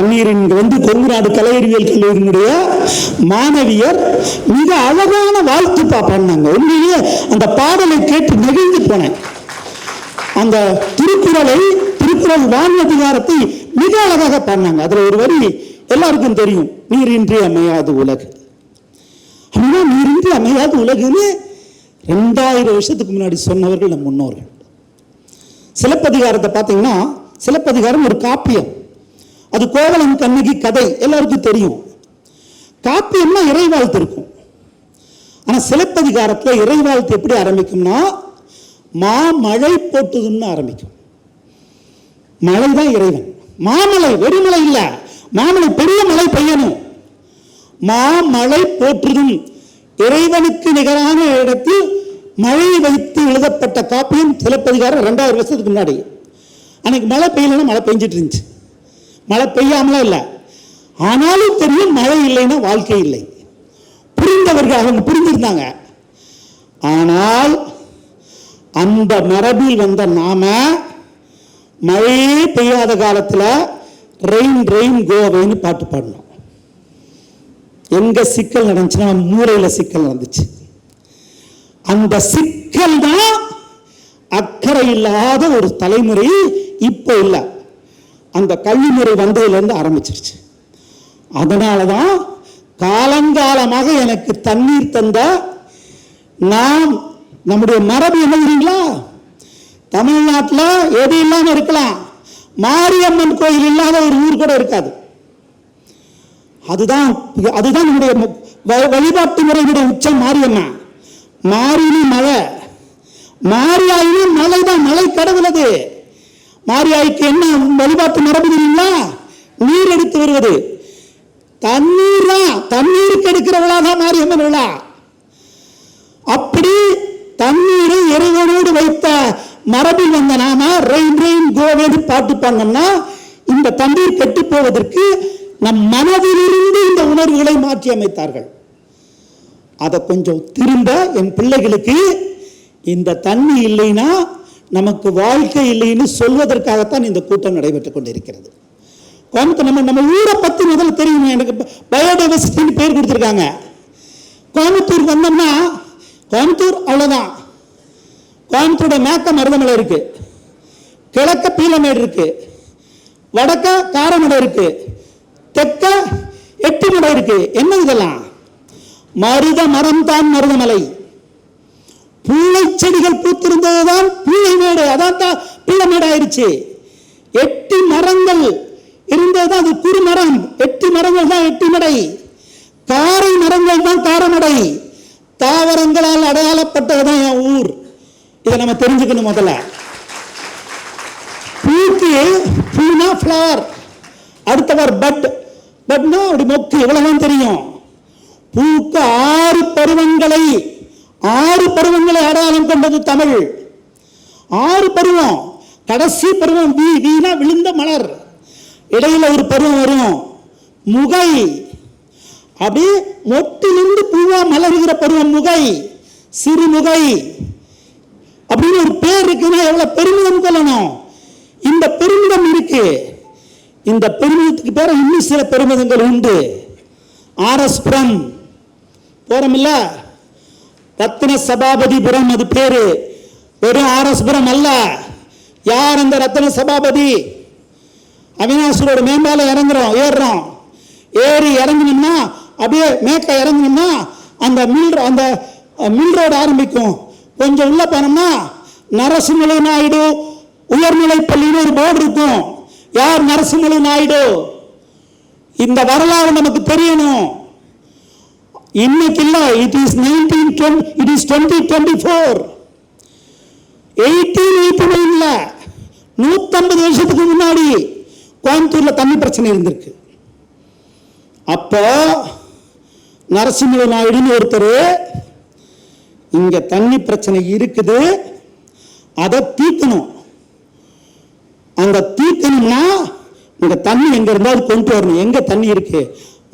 தண்ணீரின் வந்து கொங்குநாடு கலையறிவியல் கல்லூரியினுடைய மாணவியர் மிக அழகான வாழ்த்துப்பா பண்ணாங்க. உண்மையிலேயே அந்த பாடலை கேட்டு நெகிழ்ந்து போனேன். அந்த திருக்குறளை திருக்குறள் வானதிகாரத்தை மிக அழகாக பண்ணாங்க. அதுல ஒரு வரி எல்லாருக்கும் தெரியும் நீரின்றி அமையாது உலகு. அப்படின்னா நீரின்றி அமையாது உலகுன்னு ரெண்டாயிரம் வருஷத்துக்கு முன்னாடி சொன்னவர்கள் நம் முன்னோர்கள். சிலப்பதிகாரத்தை பார்த்தீங்கன்னா சிலப்பதிகாரம் ஒரு காப்பியம். அது கோவலன் கண்ணகி கதை எல்லாருக்கும் தெரியும். காப்பியம்னா இறைவாழ்த்து இருக்கும் ஆனால் சிலப்பதிகாரத்தில் இறைவாழ்த்து எப்படி ஆரம்பிக்கும்னா மாமழை போட்டுதுன்னு ஆரம்பிக்கும். மழை தான் இறைவன். மாமலை வெறுமலை இல்லை. மாமலை பெரிய மழை பெய்யணும். மாமழை போற்றுதும் இறைவனுக்கு நிகரான இடத்தில் மழையை வைத்து எழுதப்பட்ட காப்பியும் சிலப்பதிகாரம் ரெண்டாயிரம் வருஷத்துக்கு முன்னாடி. அன்னைக்கு மழை பெய்யலன்னா மழை பெஞ்சிட்டு இருந்துச்சு. மழை பெய்யாமலாம் இல்லை. ஆனாலும் தெரியும் மழை இல்லைன்னா வாழ்க்கை இல்லை. புரிந்தவர்கள் அவங்க புரிஞ்சிருந்தாங்க. ஆனால் அந்த மரபில் வந்த நாம மழையே பெய்யாத காலத்தில் ரெயின் ரெயின் கோவைன்னு பாட்டு பாடினோம். எங்க சிக்கல் நடந்துச்சுன்னா மூளையில் சிக்கல் நடந்துச்சு. அந்த சிக்கல் தான் அக்கறை இல்லாத ஒரு தலைமுறை இப்போ இல்லை. அந்த கல்விமுறை வந்ததுலேருந்து ஆரம்பிச்சிருச்சு. அதனால தான் காலங்காலமாக எனக்கு தண்ணீர் தந்த நாம் நம்முடைய மரபு என்ன தெரியுங்களா? தமிழ்நாட்டில் எது இல்லாமல் இருக்கலாம். மாரியம்மன் கோயில் இல்லாத ஒரு ஊர் கூட இருக்காது. அதுதான் அதுதான் நம்முடைய மு- வ- வழிபாட்டு முறையினுடைய உச்சம் மாரியம்மன். மாறினி மழை மாறியாயினும் மலை தான் மாரியாய்க்கு என்ன வழிபாட்டு மரபு தெரியுங்களா நீர் எடுத்து வருவது. தண்ணீர்? தான் தண்ணீருக்கு எடுக்கிற விழா தான் மாரியம்மன் விழா அப்படி தண்ணீரை இறைவனோடு வைத்த மரபில் வந்த நாம ரெயின் ரெயின் கோவேன்னு பாட்டு பாடினோம்னா இந்த தண்ணீர் கெட்டு போவதற்கு நம் மனதிலிருந்து இந்த உணர்வுகளை மாற்றி அமைத்தார்கள். அதை கொஞ்சம் திரும்ப என் பிள்ளைகளுக்கு இந்த தண்ணி இல்லைன்னா நமக்கு வாழ்க்கை இல்லைன்னு சொல்வதற்காகத்தான் இந்த கூட்டம் நடைபெற்றுக் கொண்டிருக்கிறது. கோயம்புத்தூர் நம்ம நம்ம ஊரை பற்றி முதல்ல தெரியும்? எனக்கு பயோடைவர்சிட்டின்னு பேர் கொடுத்துருக்காங்க. கோயம்புத்தூர் வந்தோம்னா கோயம்புத்தூர் அவ்வளோதான் கோயம்புத்தூரோட மேக்க மருதமலை இருக்கு. கிழக்க பீலமேடு இருக்கு. வடக்க காரமடை இருக்கு. தெற்க எட்டுமடை இருக்கு. என்ன இதெல்லாம்? மருத மரம் தான் மருதமலை. பிள்ளை செடிகள் பூத்திருந்ததுதான் பிள்ளை மேடு. அதான் தான் பீளமேடு ஆயிடுச்சு எட்டு மரங்கள் இருந்தது அது குறுமரம் எட்டு மரங்கள் தான் எட்டு மடை. காரை மரங்கள் தான் காரமடை தாவரங்களால் அடையாளப்பட்டது தான் என் ஊர். இதை நம்ம தெரிஞ்சுக்கணும் முதல்ல. பூக்கு பூனா ஃப்ளவர் அடுத்தவர் பட் பட்னா அப்படி மொக்கு. இவ்வளவுதான் தெரியும். பூக்கு ஆறு பருவங்களை ஆறு பருவங்களை அடையாளம் கொண்டது தமிழ். ஆறு பருவம் கடைசி பருவம் வீ வீணா விழுந்த மலர். இடையில ஒரு பருவம் வரும் முகை. அப்படியே மொட்டிலிருந்து பூவா மலர்கிற பருவம் முகை சிறுமுகை. அப்படின்னு ஒரு பேர் இருக்குன்னா எவ்வளவு பெருமிதம் கொள்ளணும்? இந்த பெருமிதம் இருக்கு. இந்த பெருமிதத்துக்கு பேர இன்னும் சில பெருமிதங்கள் உண்டு. ஆர்எஸ்புரம் போறோம்ல ரத்ன சபாபதிபுரம் அது பேரு. வெறும் ஆர்எஸ்புரம் அல்ல. யார் அந்த ரத்ன சபாபதி? அவினாசரோட மேம்பால இறங்குறோம் ஏறுறோம். ஏறி இறங்கினோம்னா அப்படியே மேக்க இறங்கினோம்னா அந்த மில் அந்த மில் ரோடு ஆரம்பிக்கும். கொஞ்சம் உள்ள போனோம்னா நரசிம்மலை நாயுடு உயர்நிலை பள்ளின்னு ஒரு போர்டு இருக்கும். யார் நரசிம்மலை நாயுடு? இந்த வரலாறு நமக்கு தெரியணும். இன்னைக்கு இல்ல it is nineteen it is twenty twenty four eighteen eighty நைன்ல நூத்தம்பது வருஷத்துக்கு முன்னாடி கோயம்புத்தூர்ல தண்ணி பிரச்சனை இருந்திருக்கு. அப்போ நரசிம்ம நாயுடுன்னு ஒருத்தர் இங்க தண்ணி பிரச்சனை இருக்குது அதை தீர்க்கணும். அந்த தீர்க்கணும்னா இங்க தண்ணி எங்க இருந்தாலும் கொண்டு வரணும். எங்க தண்ணி இருக்கு?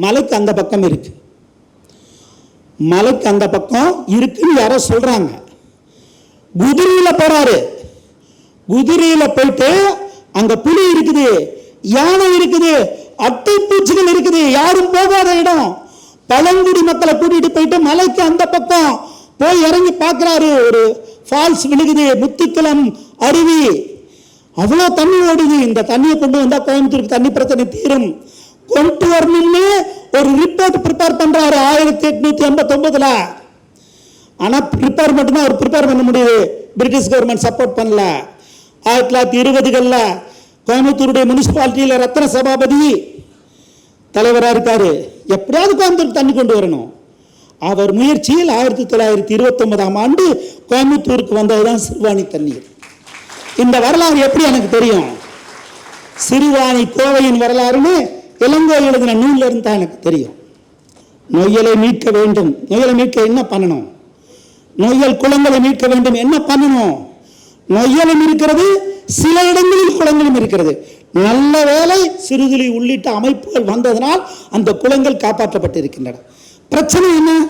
மலைக்கு அந்த பக்கம் இருக்குது மலைக்கு அந்த பக்கம் இருக்குன்னு யாரோ சொல்கிறாங்க குதிரையில் போகிறாரு குதிரையில் போயிட்டு அங்கே புலி இருக்குது யானை இருக்குது அட்டை பூச்சிகள் இருக்குது யாரும் போகாத இடம். பழங்குடி மக்களை கூட்டிகிட்டு போயிட்டு மலைக்கு அந்த பக்கம் போய் இறங்கி பார்க்கறாரு. ஒரு ஃபால்ஸ் விழுகுது முத்துக்குளம் அருவி. அவ்வளோ தண்ணி ஓடுது. இந்த தண்ணியை கொண்டு வந்தால் கோயம்புத்தூருக்கு தண்ணி பிரச்சனை தீரும். கொண்டு வரணும்னு ஒரு ரிப்போர்ட் ப்ரிப்பேர் பண்ணுறாரு ஆயிரத்தி எட்நூத்தி எண்பத்தொன்பதுல. ஆனால் ப்ரிப்பேர் மட்டும்தான் அவர் ப்ரிப்பேர் பண்ண முடியுது. பிரிட்டிஷ் கவர்மெண்ட் சப்போர்ட் பண்ணல. ஆயிரத்தி தொள்ளாயிரத்தி இருபதுகளில் கோயம்புத்தூருடைய முனிசிபாலிட்டியில் ரத்ன சபாபதி தலைவராக இருக்கார். எப்படியாவது கோயம்புத்தூர் தண்ணி கொண்டு வரணும். அவர் முயற்சியில் ஆயிரத்தி தொள்ளாயிரத்தி இருபத்தொன்பதாம் ஆண்டு கோயம்புத்தூருக்கு வந்ததுதான் சிறுவாணி தண்ணீர். இந்த வரலாறு எப்படி எனக்கு தெரியும்? சிறுவாணி கோவையின் வரலாறுன்னு இளங்கோ எழுதின நூலில் இருந்து தான் எனக்கு தெரியும். நொய்யலை மீட்க வேண்டும். நொய்யலை மீட்க என்ன பண்ணணும்? நொய்யல் குளங்களை மீட்க வேண்டும். என்ன பண்ணணும்? நொய்யலும் இருக்கிறது சில இடங்களில் குளங்களும் இருக்கிறது. நல்ல வேலை சிறுதுளி உள்ளிட்ட அமைப்புகள் வந்ததனால் அந்த குளங்கள் காப்பாற்றப்பட்டிருக்கின்றன. பிரச்சனை என்ன?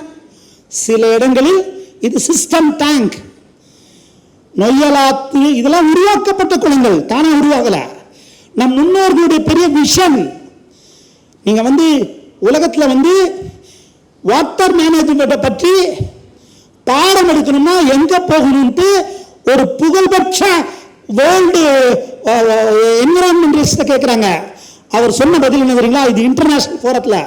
சில இடங்களில் இது சிஸ்டம் டேங்க் நொய்யலாத்து இதெல்லாம் உருவாக்கப்பட்ட குளங்கள். தானே உருவாகல. நம் முன்னோர்களுடைய பெரிய விஷன் நீங்கள் வந்து உலகத்தில் வந்து வாட்டர் மேனேஜ்மெண்ட்டை பற்றி பாடம் எடுக்கணும்னா எங்கே போகணும்ட்டு ஒரு புகழ்பெற்ற வேர்ல்டு என்விரான்மெண்டலிஸ்ட கேட்குறாங்க அவர் சொன்ன பதில் என்ன தெரியுங்களா? இது international ஃபோரத்தில்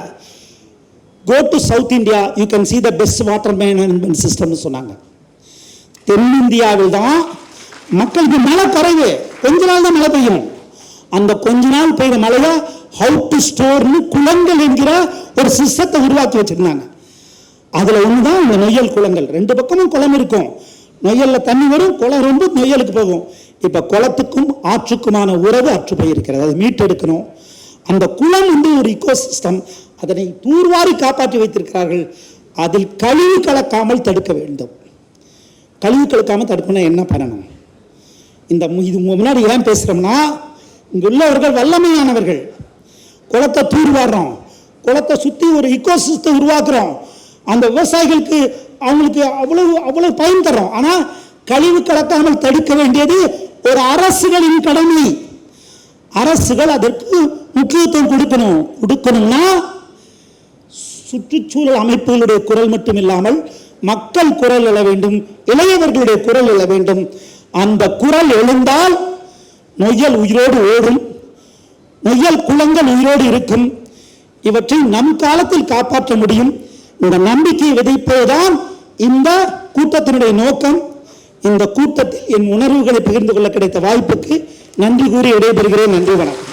go to south India you can see the best water management சிஸ்டம்னு சொன்னாங்க. தென்னிந்தியாவில் தான் மக்களுக்கு மழை குறைவு. கொஞ்ச நாள் தான் மழை பெய்யும். அந்த கொஞ்ச நாள் பெய்த மழையை ஹவு டு ஸ்டோர்னு குளங்கள் என்கிற ஒரு சிஸ்டத்தை உருவாக்கி வச்சிருந்தாங்க. அதில் ஒன்று தான் இந்த நொய்யல் குளங்கள். ரெண்டு பக்கமும் குளம் இருக்கும். நொய்யலில் தண்ணி வரும் குளம் ரொம்ப நொய்யலுக்கு போகும். இப்போ குளத்துக்கும் ஆற்றுக்குமான உறவு அற்று போயிருக்கிறது. அதை மீட்டெடுக்கணும். அந்த குளம் வந்து ஒரு இக்கோசிஸ்டம் அதனை தூர்வாரி காப்பாற்றி வைத்திருக்கிறார்கள். அதில் கழிவு கலக்காமல் தடுக்க வேண்டும். கழிவு கலக்காமல் தடுக்கணும் என்ன பண்ணணும்? இந்த மு- இது முன்னாடி ஏன் பேசுகிறோம்னா இங்குள்ளவர்கள் வல்லமையானவர்கள். குளத்தை தூர்வாடுறோம். குளத்தை சுற்றி ஒரு இக்கோசிஸ்டத்தை உருவாக்குறோம். அந்த விவசாயிகளுக்கு அவங்களுக்கு அவ்வளவு அவ்வளவு பயன் தர்றோம். ஆனால் கழிவு கலக்காமல் தடுக்க வேண்டியது ஒரு அரசுகளின் கடமை. அரசுகள் அதற்கு முக்கியத்துவம் கொடுக்கணும். கொடுக்கணும்னா சுற்றுச்சூழல் அமைப்புகளுடைய குரல் மட்டும் இல்லாமல் மக்கள் குரல் எழ வேண்டும் இளையவர்களுடைய குரல் எழ வேண்டும். அந்த குரல் எழுந்தால் நொய்யல் உயிரோடு ஓடும். நெய்யல் குளங்கள் உயிரோடு இருக்கும். இவற்றை நம் காலத்தில் காப்பாற்ற முடியும். இந்த நம்பிக்கையை விதைப்பதுதான் இந்த கூட்டத்தினுடைய நோக்கம். இந்த கூட்டத்தில் என் உணர்வுகளை பகிர்ந்து கொள்ள கிடைத்த வாய்ப்புக்கு நன்றி கூறி விடைபெறுகிறேன். நன்றி வணக்கம்.